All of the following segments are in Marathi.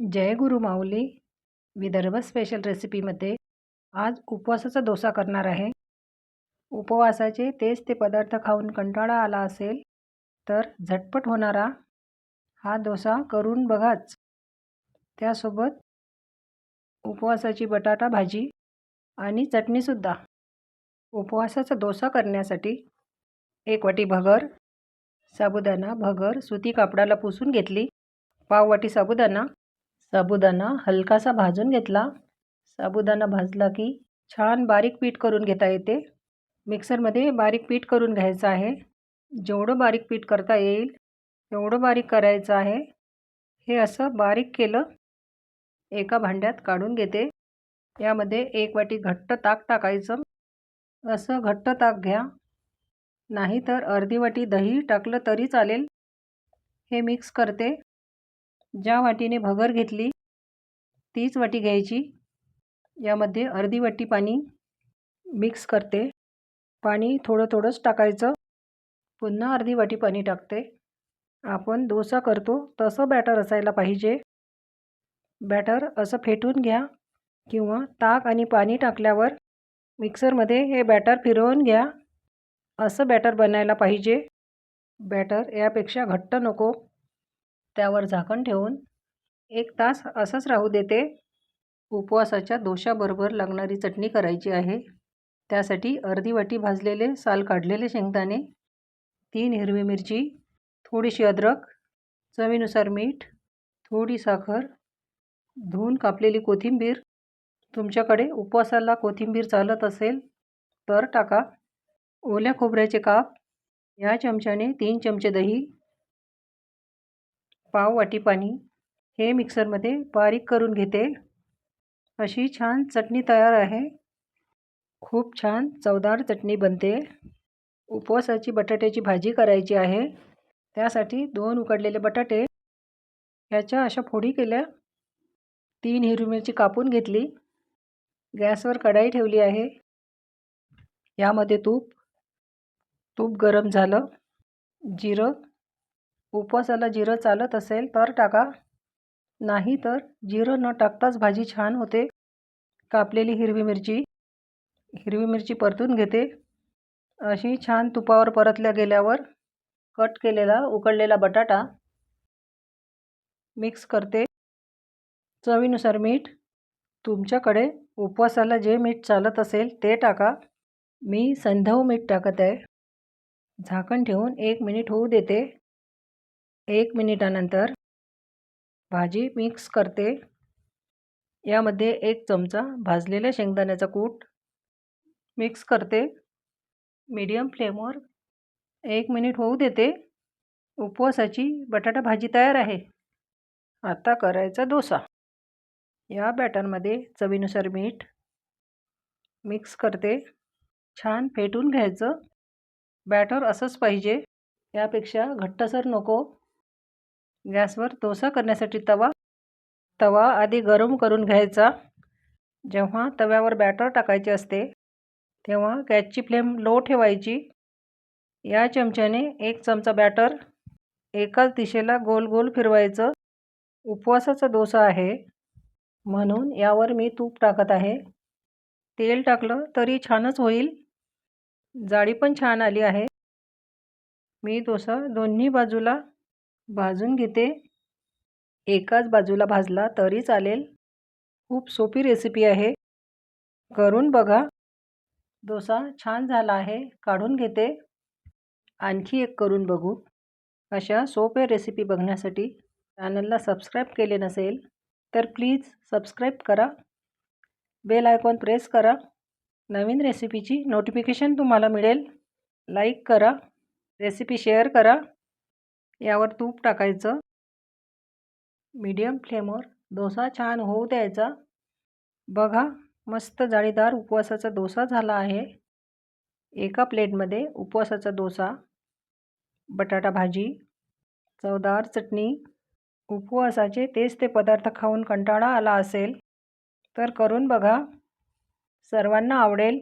जय गुरु माऊली. विदर्भ स्पेशल रेसिपीमध्ये आज उपवासाचा डोसा करणार आहे. उपवासाचे तेच ते पदार्थ खाऊन कंटाळा आला असेल तर झटपट होणारा हा डोसा करून बघाच. त्यासोबत उपवासाची बटाटा भाजी आणि चटणीसुद्धा उपवासाचा डोसा करण्यासाठी एक वाटी भगर साबुदाणा भगर सुती कापडाला पुसून घेतली पाव वाटी साबुदाणा साबुदाणा हलकासा भाजून घेतला. साबुदाणा भाजला की छान बारीक पीठ करून घेता येते. मिक्सरमध्ये बारीक पीठ करून घ्यायचं आहे. जेवढं बारीक पीठ करता येईल तेवढं बारीक करायचं आहे. हे असं बारीक केलं एका भांड्यात काढून घेते. यामध्ये एक वाटी घट्ट ताक टाकायचं. असं घट्ट ताक घ्या. नाहीतर अर्धी वाटी दही टाकलं तरी चालेल. हे मिक्स करते. ज्या वाटीने भगर घेतली तीच वाटी घ्यायची. यामध्ये अर्धी वाटी पाणी मिक्स करते. पाणी थोडं थोडंच टाकायचं. पुन्हा अर्धी वाटी पाणी टाकते. आपण डोसा करतो तसं बॅटर असायला पाहिजे. बॅटर असं फेटून घ्या किंवा ताक आणि पाणी टाकल्यावर मिक्सरमध्ये हे बॅटर फिरवून घ्या. असं बॅटर बनायला पाहिजे. बॅटर यापेक्षा घट्ट नको. त्यावर झाकण ठेवून एक तास असंच राहू देते. उपवासाच्या दोशाबरोबर लागणारी चटणी करायची आहे. त्यासाठी अर्धी वाटी भाजलेले साल काढलेले शेंगदाणे तीन हिरवी मिरची थोडीशी अद्रक चवीनुसार मीठ थोडी साखर धुवून कापलेली कोथिंबीर. तुमच्याकडे उपवासाला कोथिंबीर चालत असेल तर टाका. ओल्या खोबऱ्याचे काप या चमच्याने तीन चमचे दही पाव वाटी पाणी हे मिक्सरमध्ये बारीक करून घेते. अशी छान चटणी तयार आहे. खूप छान चवदार चटणी बनते. उपवासाची बटाट्याची भाजी करायची आहे. त्यासाठी दोन उकडलेले बटाटे ह्याच्या अशा फोडी केल्या. तीन हिरवी मिरची कापून घेतली. गॅसवर कढाई ठेवली आहे. यामध्ये तूप तूप गरम झालं. जिरं उपवासाला जिरं चालत असेल तर टाका. नाही तर जिरं न टाकताच भाजी छान होते. कापलेली हिरवी मिरची हिरवी मिरची परतून घेते. अशी छान तुपावर परतल्या गेल्यावर कट केलेला उकडलेला बटाटा मिक्स करते. चवीनुसार मीठ तुमच्याकडे उपवासाला जे मीठ चालत असेल ते टाका. मी संधव मीठ टाकत आहे. झाकण ठेवून एक मिनिट होऊ देते. एक मिनिटानंतर भाजी मिक्स करते. यामध्ये एक चमचा भाजलेल्या शेंगदाण्याचा कूट मिक्स करते. मीडियम फ्लेमवर एक मिनिट होऊ देते. उपवासाची बटाटा भाजी तयार आहे. आता करायचा डोसा. या बॅटरमध्ये चवीनुसार मीठ मिक्स करते. छान फेटून घ्यायचं. बॅटर असंच पाहिजे. यापेक्षा घट्टसर नको. गॅसवर डोसा करण्यासाठी तवा तवा आधी गरम करून घ्यायचा. जेव्हा तव्यावर बॅटर टाकायचे असते तेव्हा गॅसची फ्लेम लो ठेवायची. या चमच्याने एक चमचा बॅटर एकाच दिशेला गोल गोल फिरवायचं. उपवासाचा डोसा आहे. म्हणून यावर मी तूप टाकत आहे. तेल टाकलं तरी छानच होईल. जाळी पण छान आली आहे. मी डोसा दोन्ही बाजूला भाजून घेते. एकाच बाजूला भाजला तरी चालेल. खूप सोपी रेसिपी आहे. करून बघा. डोसा छान झाला आहे. काढून घेते. आणखी एक करून बघू. अशा सोप्या रेसिपी बघण्यासाठी चॅनलला सबस्क्राईब केले नसेल तर प्लीज सबस्क्राईब करा. बेल आयकॉन प्रेस करा. नवीन रेसिपीची नोटिफिकेशन तुम्हाला मिळेल. लाईक करा. रेसिपी शेअर करा. यावर तूप टाकायचं. मीडियम फ्लेमवर डोसा छान होऊ द्यायचा. बघा मस्त जाळीदार उपवासाचा डोसा झाला आहे. एका प्लेटमध्ये उपवासाचा डोसा बटाटा भाजी चवदार चटणी उपवासाचे तेच ते पदार्थ खाऊन कंटाळा आला असेल तर करून बघा. सर्वांना आवडेल.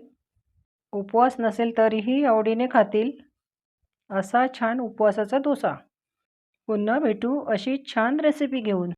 उपवास नसेल तरीही आवडीने खातील. असा छान उपवासाचा डोसा. पुन्हा भेटू अशी छान रेसिपी घेऊन.